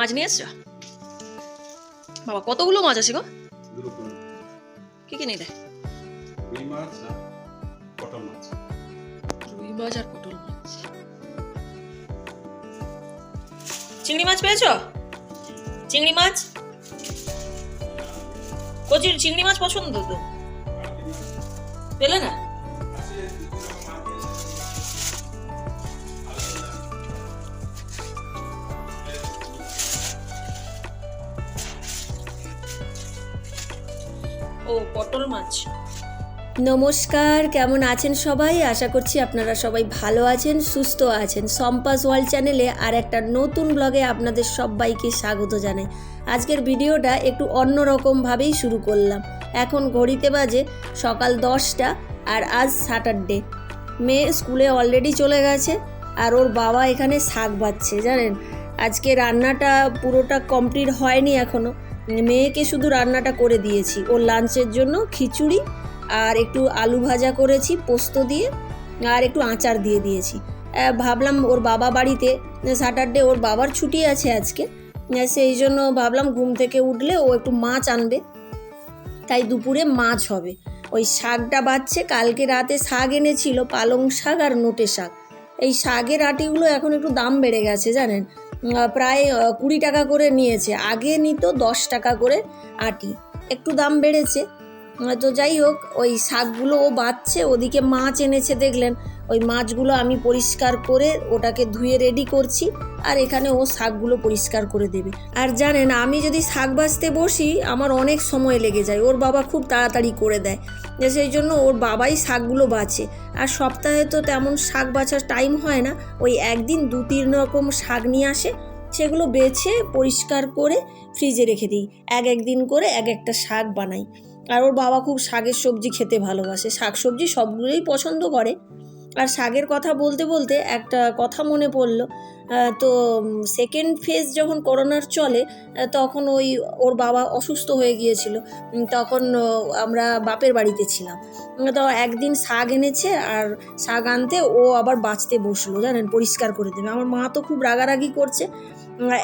মাছ নিয়ে এসছো? বাবা কতগুলো মাছ আছে গো? কি কি নিলে? রুই মাছ আর পটল মাছ। রুই মাছ আর পটল মাছ। চিংড়ি মাছ পেয়েছ? চিংড়ি মাছ? কচির চিংড়ি মাছ পছন্দ তো? পেলে না? ও পটল মাছ। নমস্কার, কেমন আছেন সবাই? আশা করছি আপনারা সবাই ভালো আছেন, সুস্থ আছেন। সম্পাস ওয়ার্ল্ড চ্যানেলে আর একটা নতুন ব্লগে আপনাদের সবাইকে স্বাগত জানাই। আজকের ভিডিওটা একটু অন্যরকমভাবেই শুরু করলাম। এখন ঘড়িতে বাজে সকাল দশটা আর আজ স্যাটারডে মেয়ে স্কুলে অলরেডি চলে গেছে আর ওর বাবা এখানে শাক বাচ্ছে, জানেন? আজকে রান্নাটা পুরোটা কমপ্লিট হয়নি এখনও মেয়েকে শুধু রান্নাটা করে দিয়েছি। ওর লাঞ্চের জন্য খিচুড়ি আর একটু আলু ভাজা করেছি, পোস্ত দিয়ে, আর একটু আচার দিয়ে দিয়েছি। ভাবলাম ওর বাবা বাড়িতে স্যাটারডে ওর বাবার ছুটি আছে আজকে সেই জন্য ভাবলাম ঘুম থেকে উঠলে ও একটু মাছ আনবে। তাই দুপুরে মাছ হবে। ওই শাকটা বাচ্ছে কালকে রাতে শাক এনেছিল, পালং শাক আর নোটে শাক। এই শাকের আটিগুলো এখন একটু দাম বেড়ে গেছে, জানেন? প্রায় কুড়ি টাকা করে নিয়েছে। আগে নিত দশ টাকা করে আটি। একটু দাম বেড়েছে। তো যাই হোক, ওই শাকগুলো ও বাচ্ছে। ওদিকে মাছ এনেছে, দেখলেন। ওই মাছগুলো আমি পরিষ্কার করে ওটাকে ধুয়ে রেডি করছি, আর এখানে ও শাকগুলো পরিষ্কার করে দেবে। আর জানেন, আমি যদি শাক বাছতে বসি, আমার অনেক সময় লেগে যায়, ওর বাবা খুব তাড়াতাড়ি করে দেয়। যে সেই জন্য ওর বাবাই শাকগুলো বাছে। আর সপ্তাহে তো তেমন শাক বাছার টাইম হয় না, ওই একদিন দু তিন রকম শাক নিয়ে আসে, সেগুলো বেছে পরিষ্কার করে ফ্রিজে রেখে দিই। এক এক দিন করে এক একটা শাক বানাই। আর ওর বাবা খুব শাকের সবজি খেতে ভালোবাসে শাক সবজি সবগুলোই পছন্দ করে। আর শাকের কথা বলতে বলতে একটা কথা মনে পড়ল। তো সেকেন্ড ফেজ যখন করোনার চলে তখন ওই ওর বাবা অসুস্থ হয়ে গিয়েছিল। তখন আমরা বাপের বাড়িতে ছিলাম। তো একদিন শাক এনেছে আর শাক আনতে ও আবার বাঁচতে বসল, জানেন? পরিষ্কার করে দেবে। আমার মা তো খুব রাগারাগি করছে।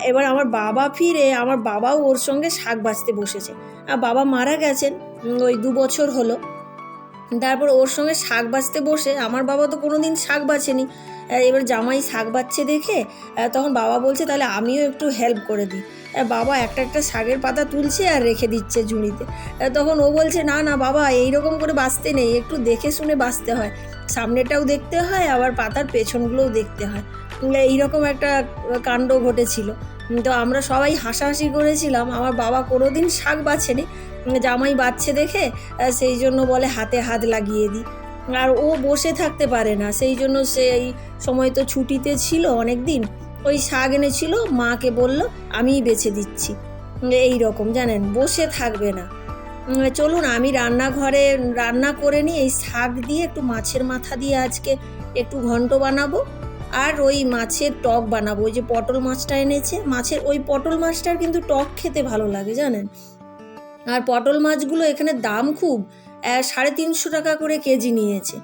এবার আমার বাবা ফিরে, আমার বাবাও ওর সঙ্গে শাক বাঁচতে বসেছে। আর বাবা মারা গেছেন ওই দু বছর হলো। তারপর ওর সঙ্গে শাক বাছতে বসে, আমার বাবা তো কোনো দিন শাক বাছেনি এবার জামাই শাক বাচ্ছে দেখে তখন বাবা বলছে, তাহলে আমিও একটু হেল্প করে দিই। বাবা একটা একটা শাকের পাতা তুলছে আর রেখে দিচ্ছে ঝুড়িতে। তখন ও বলছে, না না, বাবা এই রকম করে বাঁচতে নেই, একটু দেখে শুনে বাঁচতে হয়। সামনেটাও দেখতে হয়, আবার পাতার পেছনগুলোও দেখতে হয়। এইরকম একটা কাণ্ড ঘটেছিল। তো আমরা সবাই হাসাহাসি করেছিলাম, আমার বাবা কোনোদিন শাক বাছেনি জামাই বাচ্ছে দেখে সেই জন্য বলে হাতে হাত লাগিয়ে দিই আর ও বসে থাকতে পারে না, সেই জন্য সেই সময় তো ছুটিতে ছিল অনেক দিন ওই শাক এনেছিল, মাকে বলল, আমিই বেছে দিচ্ছি। এই রকম, জানেন, বসে থাকবে না। চলুন, আমি রান্নাঘরে রান্না করে নিই, এই শাক দিয়ে একটু মাছের মাথা দিয়ে আজকে একটু ঘন্ট বানাবো, আর ওই মাছের টক বানাবো। ওই যে পটল মাছটা এনেছে, মাছের, ওই পটল মাছটার কিন্তু টক খেতে ভালো লাগে, জানেন? আর পটল মাছগুলো এখানে দাম খুব সাড়ে তিনশো টাকা করে কেজি নিয়েছে।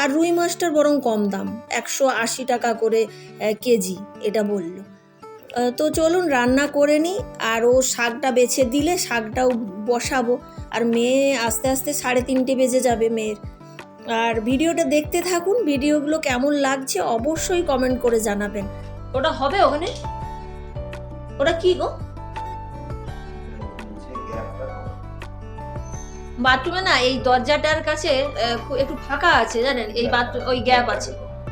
আর রুই মাছটার বরং কম দাম, একশো আশি টাকা করে কেজি, এটা বলল। তো চলুন রান্না করে নিই, আর ও শাকটা বেছে দিলে শাকটাও বসাবো। আর মেয়ে আস্তে আস্তে সাড়ে তিনটে বেজে যাবে মেয়ের। আর ভিডিওটা দেখতে থাকুন, ভিডিওগুলো কেমন লাগছে অবশ্যই কমেন্ট করে জানাবেন। ওটা হবে ওখানে? ওটা কি গো? বাথরুমে না এই দরজাটার কাছে একটু ফাঁকা আছে জানেন? এই বাথরুম ওই গ্যাপ আছে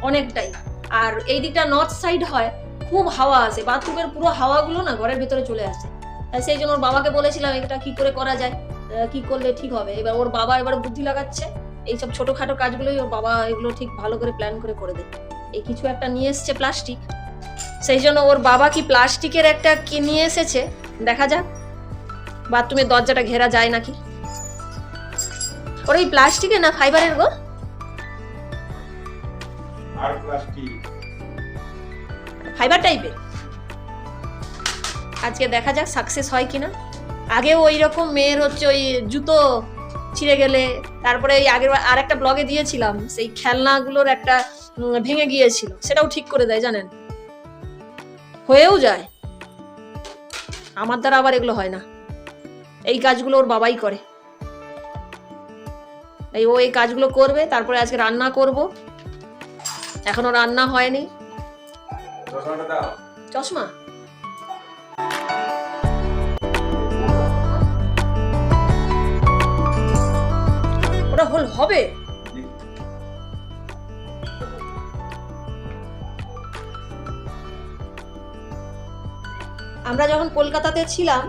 অনেকটাই। আর এই দিকটা নর্থ সাইড হয় খুব হাওয়া আসে বাথরুমের পুরো হাওয়াগুলো না ঘরের ভেতরে চলে আসে। সেই জন্য ওর বাবাকে বলেছিলাম এটা কি করে করা যায়? কি করলে ঠিক হবে? এবার ওর বাবা এবার বুদ্ধি লাগাচ্ছে। এইসব ছোটোখাটো কাজগুলোই ওর বাবা এগুলো ঠিক ভালো করে প্ল্যান করে করে দেবে। এই কিছু একটা নিয়ে এসছে প্লাস্টিক সেই জন্য ওর বাবা কি প্লাস্টিকের একটা কি নিয়ে এসেছে? দেখা যাক। বাথরুমের দরজাটা ঘেরা যায় নাকি? ওর এই প্লাস্টিকের না ফাইবারের গো? আর প্লাস্টিক ফাইবার টাইপের আজকে দেখা যাক সাকসেস হয় কিনা। আগেও ওই রকম মেয়ের হচ্ছে ওই জুতো ছিঁড়ে গেলে তারপরে এই আগের আর একটা ব্লগে দিয়েছিলাম সেই খেলনাগুলোর একটা ভেঙে গিয়েছিল। সেটাও ঠিক করে দেয় জানেন? হয়েও যায়। আমার দ্বারা আবার এগুলো হয় না। এই কাজগুলো ওর বাবাই করে। এই ও এই কাজগুলো করবে, তারপরে আজকে রান্না করব। এখনও রান্না হয়নি। চশমা? ওটা হল হবে? আমরা যখন কলকাতাতে ছিলাম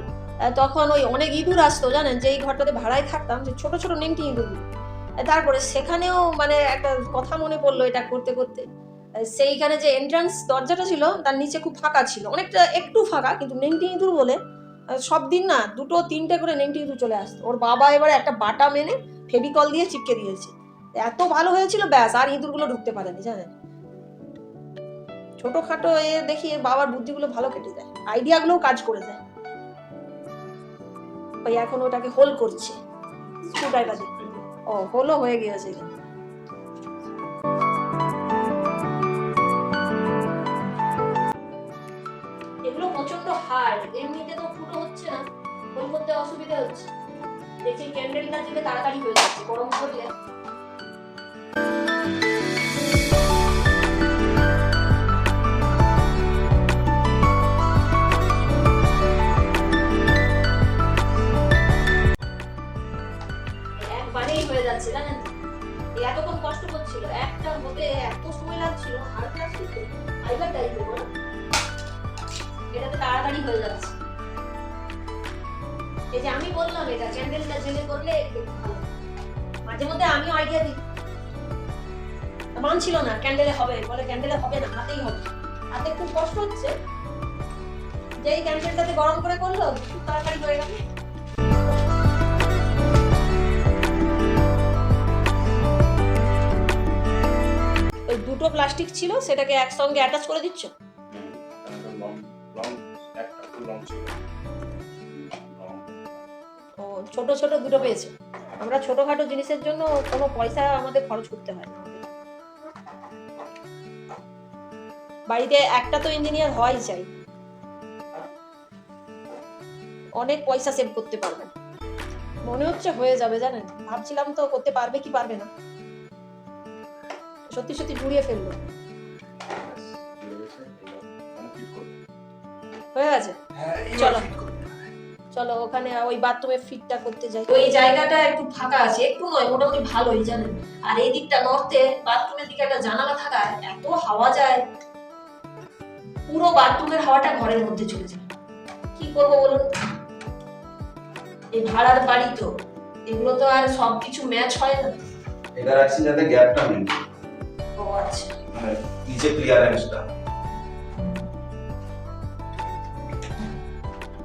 তখন ওই অনেক ইঁদুর আসতো, জানেন? যে এই ঘরটাতে ভাড়ায় থাকতাম, যে ছোট ছোট নেংটি ইঁদুর। তারপরে সেখানেও মানে একটা কথা মনে পড়ল এটা করতে করতে। সেইখানে যে এন্ট্রান্স দরজাটা ছিল, তার নিচে খুব ফাঁকা ছিল। অনেকটা একটু ফাঁকা, কিন্তু নেংটি ইঁদুর বলে সব দিন না দুটো তিনটে করে নেংটি ইঁদুর চলে আসতো। ওর বাবা এবারে একটা বাটা মেনে ফেবিকল দিয়ে চিপকে দিয়েছে। এত ভালো হয়েছিল, ব্যাস, আর ইঁদুরগুলো ঢুকতে পারেনি, জানেন? ছোটখাটো এ দেখি বাবার বুদ্ধিগুলো ভালো কেটে যায় আইডিয়াগুলোও কাজ করে যায় ওই এখন ওটাকে হোল করছে। স্ক্রুড্রাইভার দিয়ে। ও, হলো হয়ে গিয়েছে। এগুলো প্রচণ্ড হার্ড এমনিতে তো ফুটো হচ্ছে না হোল করতে অসুবিধা হচ্ছে। দেখছি ক্যান্ডেলটা দিলে তাড়াতাড়ি হয়ে যাচ্ছে, গরম করলে। যাচ্ছে, জানেন? এতক্ষণ কষ্ট করছিল, একটা হতে এত সময় লাগছিল আর প্লাস্টিক ফাইবার টাইপের বলো এটাতে তাড়াতাড়ি হয়ে যাচ্ছে। এই যে আমি বললাম, এটা ক্যান্ডেলটা জেলে করলে মাঝে মধ্যে আমিও আইডিয়া দিই। মানছিল না ক্যান্ডেলে হবে, বলে ক্যান্ডেলে হবে না, হাতেই হবে। হাতে খুব কষ্ট হচ্ছে। যেই ক্যান্ডেলটাতে গরম করে করল, খুব তাড়াতাড়ি হয়ে গেল। প্লাস্টিক ছিল, সেটাকে একসঙ্গে অ্যাটাচ করে দিচ্ছ. ও, ছোট ছোট দুটো পেয়েছে। আমরা ছোটখাটো জিনিসের জন্য কোনো পয়সা আমাদের খরচ করতে হয় বাড়িতে একটা তো ইঞ্জিনিয়ার হওয়াই চাই। অনেক পয়সা সেভ করতে পারবেন মনে হচ্ছে হয়ে যাবে, জানেন? ভাবছিলাম তো করতে পারবে কি পারবে না। সত্যি সত্যি জুড়িয়ে ফেলল। হয়ে গেছে? চলো। চলো, ওখানে ওই বাথরুমে ফিটটা করতে যাই। ওই জায়গাটা একটু ফাঁকা আছে, একটু নয়, মোটামুটি ভালোই, জানেন। আর এই দিকটা নর্থে বাথরুমের দিকে একটা জানালা থাকায় এত হাওয়া যায়। পুরো বাথরুমের হাওয়াটা ঘরের মধ্যে চলে যায়। কি করব বলুন? এই ভাড়ার বাড়ি তো। এগুলো তো আর সবকিছু ম্যাচ হয় না। এটা রাখছি যাতে গ্যাপটা নেই ও আচ্ছা মানে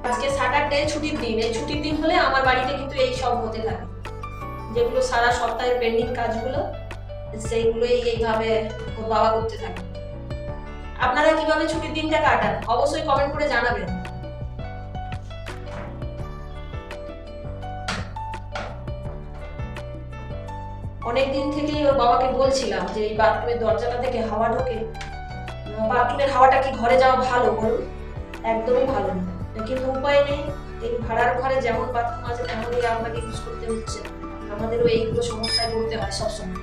আজকে স্যাটারডে ছুটির দিন। এই ছুটির দিন হলে আমার বাড়িতে কিন্তু এই সব হতে থাকে। যেগুলো সারা সপ্তাহের পেন্ডিং কাজগুলো, সেইগুলোই এইভাবে ওর বাবা করতে থাকে। আপনারা কীভাবে ছুটির দিনটা কাটান? অবশ্যই কমেন্ট করে জানাবেন। অনেক দিন থেকেই ওর বাবাকে বলছিলাম যে এই বাথরুমের দরজাটা থেকে হাওয়া ঢোকে। বাথরুমের হাওয়াটা কি ঘরে যাওয়া ভালো বলুন? একদমই ভালো না। কিন্তু উপায় নেই। এই ভাড়ার ঘরে যেমন বাথরুম আছে, তেমনই আপনাকে ইউজ করতে হচ্ছে। আমাদেরও এইগুলো সমস্যায় পড়তে হয় সবসময়।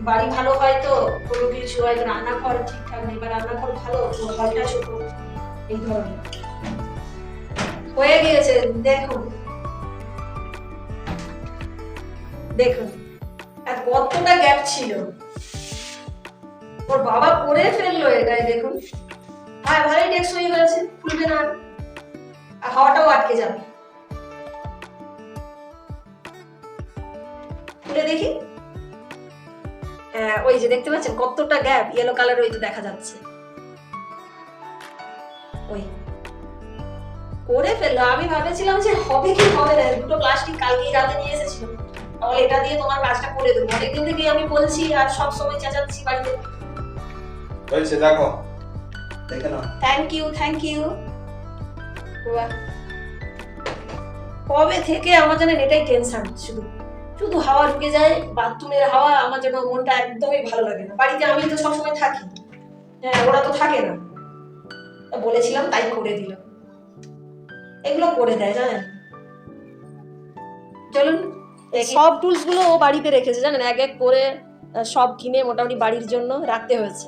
বাড়ি ভালো হয় তো, কোনো কিছু হয় রান্নাঘর ঠিকঠাক নেই বা রান্নাঘর ভালো হলটা ছোট, এই ধরনের। হয়ে গিয়েছে, দেখুন। দেখুন। আর কতটা গ্যাপ ছিল? ওর বাবা করে ফেলল এটাই, দেখুন। হ্যাঁ ভালোই টেকসই হয়েছে খুলবে না আর। হাওয়াটাও আটকে যাবে। খুলে দেখি। হ্যাঁ ওই যে দেখতে পাচ্ছেন কতটা গ্যাপ ইয়েলো কালার ওই তো দেখা যাচ্ছে। ওই। করে ফেলল, আমি ভাবেছিলাম যে হবে কি হবে না, দুটো প্লাস্টিক কালকেই রাতে নিয়ে এসেছিল। তাহলে এটা দিয়ে তোমার কাজটা করে দেবো। অনেকদিন থেকেই আমি বলছি আর সব সময় চেঁচাচ্ছি বাড়িতে। হয়েছে দেখো। দেখে নাও। থ্যাংক ইউ থ্যাংক ইউ কবে থেকে আমার জানেন এটাই টেনশন শুধু শুধু হাওয়া ঢুকে যায় বাথরুমের হাওয়া আমার যেন মনটা একদমই ভালো লাগে না। বাড়িতে আমি তো সবসময় থাকি। হ্যাঁ ওরা তো থাকে না। বলেছিলাম তাই করে দিল এগুলো করে দেয় জানেন? চলুন। সব টুলসগুলো ও বাড়িতে রেখেছে জানেন? এক এক করে সব কিনে মোটামুটি বাড়ির জন্য রাখতে হয়েছে।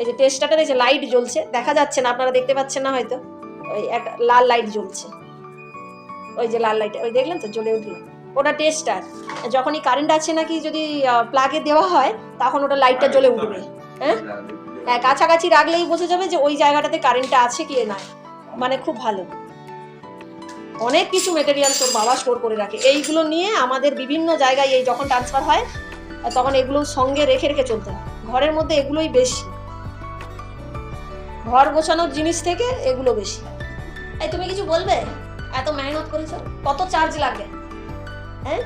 এই যে টেস্টারটা দেখছে লাইট জ্বলছে। দেখা যাচ্ছে না আপনারা দেখতে পাচ্ছেন না হয়তো। ওই একটা লাল লাইট জ্বলছে। ওই যে লাল লাইট ওই দেখলেন তো? জ্বলে উঠল। ওটা টেস্টার যখনই কারেন্ট আছে নাকি যদি প্লাগে দেওয়া হয় তখন ওটা লাইটটা জ্বলে উঠবে। হ্যাঁ? হ্যাঁ কাছাকাছি রাখলেই বোঝা যাবে যে ওই জায়গাটাতে কারেন্টটা আছে কি না মানে খুব ভালো। অনেক কিছু মেটেরিয়াল তোর বাবা স্টোর করে রাখে। এইগুলো নিয়ে আমাদের বিভিন্ন জায়গায় এই যখন ট্রান্সফার হয়, তখন এগুলো সঙ্গে রেখে রেখে চলতে হয়। ঘরের মধ্যে এগুলোই বেশি। ঘর গোছানোর জিনিস থেকে এগুলো বেশি। এই, তুমি কিছু বলবে? এত মেহনত করেছ? কত চার্জ লাগে? হ্যাঁ?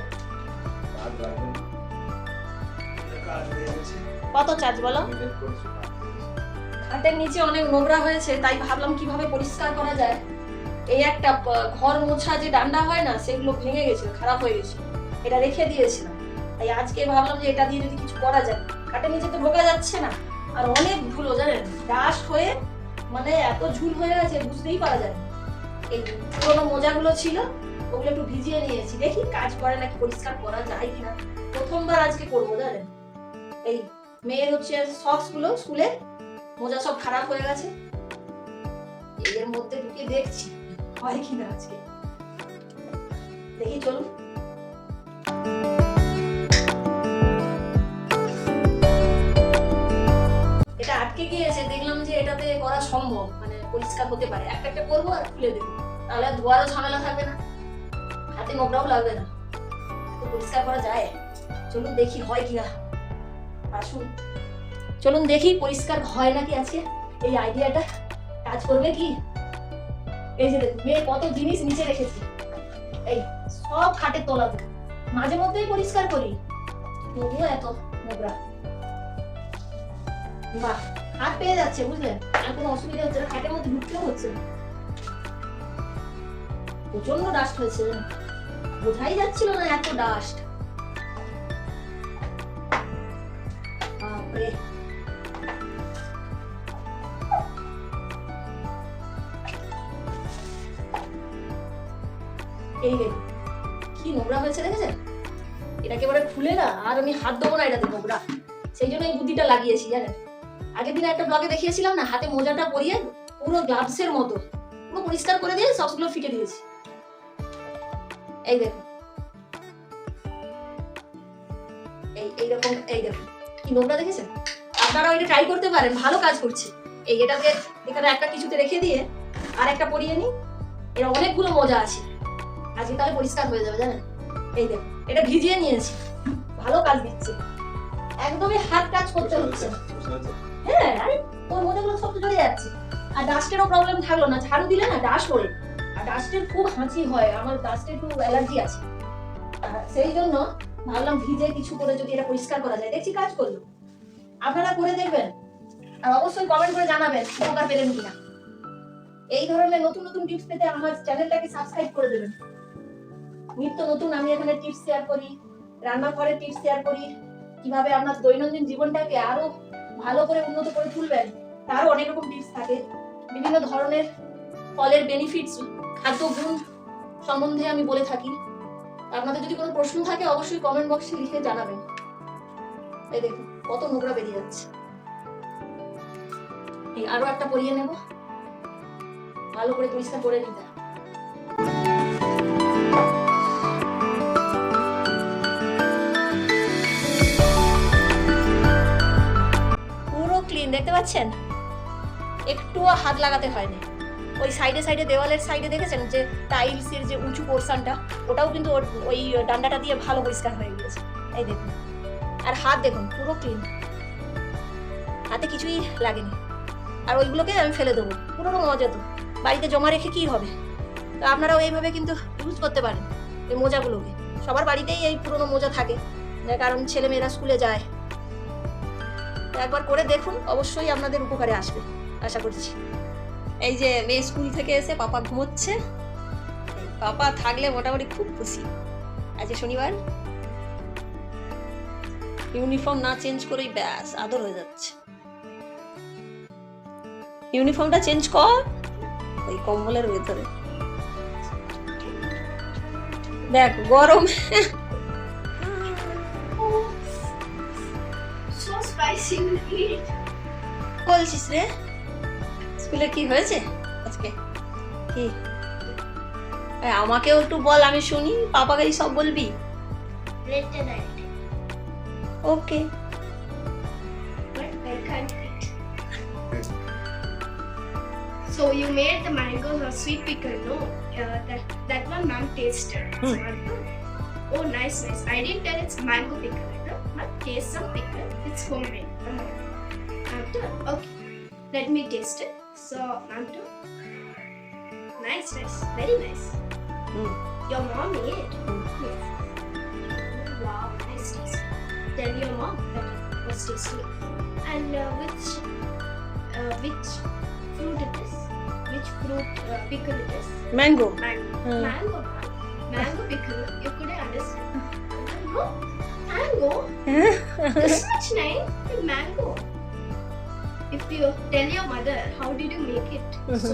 কত চার্জ বলো? খাটের নিচে অনেক নোংরা হয়েছে, তাই ভাবলাম কীভাবে পরিষ্কার করা যায়? এই একটা ঘর মোছা যে ডান্ডা হয় না, সেগুলো ভেঙে গেছিল, খারাপ হয়ে গেছিল। এটা রেখে দিয়েছিলাম। তাই আজকে ভাবলাম যে এটা দিয়ে যদি কিছু করা যায়। খাটের নিচে তো ঢোকা যাচ্ছে না। আর অনেক ধুলো জানেন? ডাস্ট হয়ে মানে এত ঝুল হয়ে গেছে, বুঝতেই পারা যায় এই পুরোনো মোজাগুলো ছিল, ওগুলো একটু ভিজিয়ে নিয়েছি। দেখি কাজ করে নাকি পরিষ্কার করা যায় কিনা। প্রথমবার আজকে করব, জানেন? এই মেয়ের হচ্ছে সক্সগুলো স্কুলে মোজা সব খারাপ হয়ে গেছে। এর মধ্যে ঢুকে দেখছি। হয় কিনা আজকে দেখি, চলুন। এটা আটকে গিয়েছে, দেখলাম যে এটাতে করা সম্ভব মানে পরিষ্কার হতে পারে। একটা একটা করব আর খুলে দেবো। তাহলে ধোয়ারও ঝামেলা থাকবে না। হাতে নোংরাও লাগবে না। পরিষ্কার করা যায়। চলুন দেখি হয় কিনা আসুন। চলুন দেখি, পরিষ্কার হয় নাকি আজকে এই আইডিয়াটা কাজ করবে কি? এই যে দেখুন মেয়ে কত জিনিস নিচে রেখেছি। এই সব খাটের তলাতে মাঝে মধ্যেই পরিষ্কার করি। তবুও এত নোংরা। বাহ, হাত পেয়ে যাচ্ছে বুঝলেন আর কোনো অসুবিধা হচ্ছে না, খাটের মধ্যে ঢুকতেও হচ্ছে না। প্রচণ্ড ডাস্ট হয়েছে। বোঝাই যাচ্ছিল না এত ডাস্ট এই দেখুন কি নোংরা হয়েছে দেখেছেন? এটাকে এবারে খুলে না, আর আমি হাত দেবো না এটাতে নোংরা। সেই জন্য এই বুদ্ধিটা লাগিয়েছি, জানেন? আগের দিন একটা ব্লগে দেখিয়েছিলাম না, হাতে মোজাটা পরিয়ে পুরো গ্লাভসের মতো, পুরো পরিষ্কার করে দিয়ে সবগুলো ফিকে দিয়েছি। এই দেখুন। এই এইরকম এই দেখুন, কি নোংরা দেখেছেন? আপনারাও এটা ট্রাই করতে পারেন, ভালো কাজ করছে। এই এটাকে এখানে একটা কিছুতে রেখে দিয়ে আর একটা পরিয়ে নিই। এর অনেকগুলো মজা আছে। আজকে তাহলে পরিষ্কার হয়ে যাবে জানেন? এই দেখুন এটা ভিজিয়ে নিয়েছি। ভালো কাজ দিচ্ছে। একদমই হাত কাজ করতে হচ্ছে হ্যাঁ আরে তোর মজাগুলো সব চলে যাচ্ছে। আর ডাস্টেরও প্রবলেম থাকল না। ঝাড়ু দিলে না ডাস্ট ওড়ে আর ডাস্টের খুব হাঁচি হয়। আমার ডাস্টের একটু অ্যালার্জি আছে। সেই জন্য ভাবলাম ভিজে কিছু করে যদি এটা পরিষ্কার করা যায়। দেখছি কাজ করল। আপনারা করে দেখবেন। আর অবশ্যই কমেন্ট করে জানাবেন উপকার পেলেন কিনা। এই ধরনের নতুন নতুন টিপস পেতে আমার চ্যানেলটাকে সাবস্ক্রাইব করে দেবেন। নিত্য নতুন আমি এখানে টিপস শেয়ার করি রান্নাঘরের টিপস শেয়ার করি, কীভাবে আপনার দৈনন্দিন জীবনটাকে আরও ভালো করে উন্নত করে তুলবেন, তারও অনেক রকম টিপস থাকে। বিভিন্ন ধরনের ফলের বেনিফিটস খাদ্য গুণ সম্বন্ধে আমি বলে থাকি। আপনাদের যদি কোনো প্রশ্ন থাকে, অবশ্যই কমেন্ট বক্সে লিখে জানাবেন। এই দেখুন, কত নোংরা বেরিয়ে যাচ্ছে। আরও একটা পরিয়ে নেব। ভালো করে পরিষ্কার করে নিতে পাচ্ছেন? একটুও হাত লাগাতে হয়নি। ওই সাইডে সাইডে দেওয়ালের সাইডে দেখেছেন যে টাইলসের যে উঁচু পোর্শনটা ওটাও কিন্তু ওই ডান্ডাটা দিয়ে ভালো পরিষ্কার হয়ে গিয়েছে। এই দেখুন। আর হাত দেখুন, পুরো ক্লিন হাতে কিছুই লাগেনি। আর ওইগুলোকে আমি ফেলে দেবো। পুরোনো মজা তো। বাড়িতে জমা রেখে কি হবে? তো আপনারাও এইভাবে কিন্তু ইউজ করতে পারেন, এই মোজাগুলোকে। সবার বাড়িতেই এই পুরোনো মোজা থাকে। কারণ ছেলে মেয়েরা স্কুলে যায়। তো একবার করে দেখুন, অবশ্যই আপনাদের উপকারে আসবে, আশা করছি। এই যে মেয়ে স্কুল থেকে এসে পাপা ঘুমোচ্ছে। পাপা থাকলে মোটামুটি খুব খুশি। আজকে শনিবার। ইউনিফর্ম না চেঞ্জ করেই ব্যাস, আদর হয়ে যাচ্ছে। ইউনিফর্মটা চেঞ্জ কর। ওই কম্বলের ভেতরে। দেখ, গরম। বলছিস রে স্কুলে কি হয়েছে আজকে কি এই আমাকেও একটু বল আমি শুনি পাপাকেই সব বলবি Later night. Okay But I can't eat. So you made the mangoes or sweet pickle, no? Uh, that that one ma'am tasted. Hmm. Oh, nice, nice. I didn't tell it's mango pickle, no? But taste some pickle. It's homemade. butter? Okay. Let me taste it. So, mom too. Nice, nice. Very nice. Mm. Your mom made? Mm. Yes. Wow, nice taste. Tell your mom that it was tasty. And uh, which, uh, which fruit it is? Which fruit uh, pickle it is? Mango. Mango. Mm. Mango. Mango pickle. You couldn't understand. Mango. Mango. Such name? Mango. If you tell your mother, how did you make it?